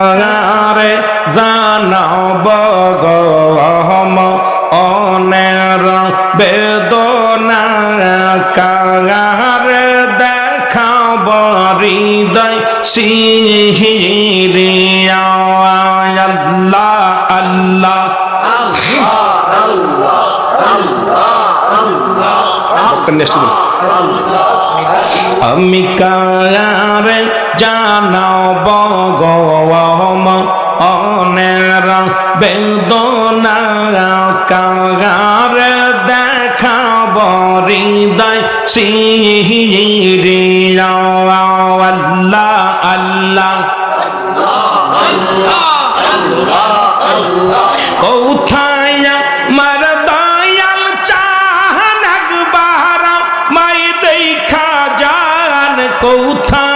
রে জানাব গহম অনের বেদনা কাগারে দেখাব হৃদয় সিহিরিয়া। আল্লাহ আমি কারে জানাব অনের বেদনা কাগারে দেখাব হৃদয় সিহিরিয়া আল্লাহ আল্লাহ। কোথায়?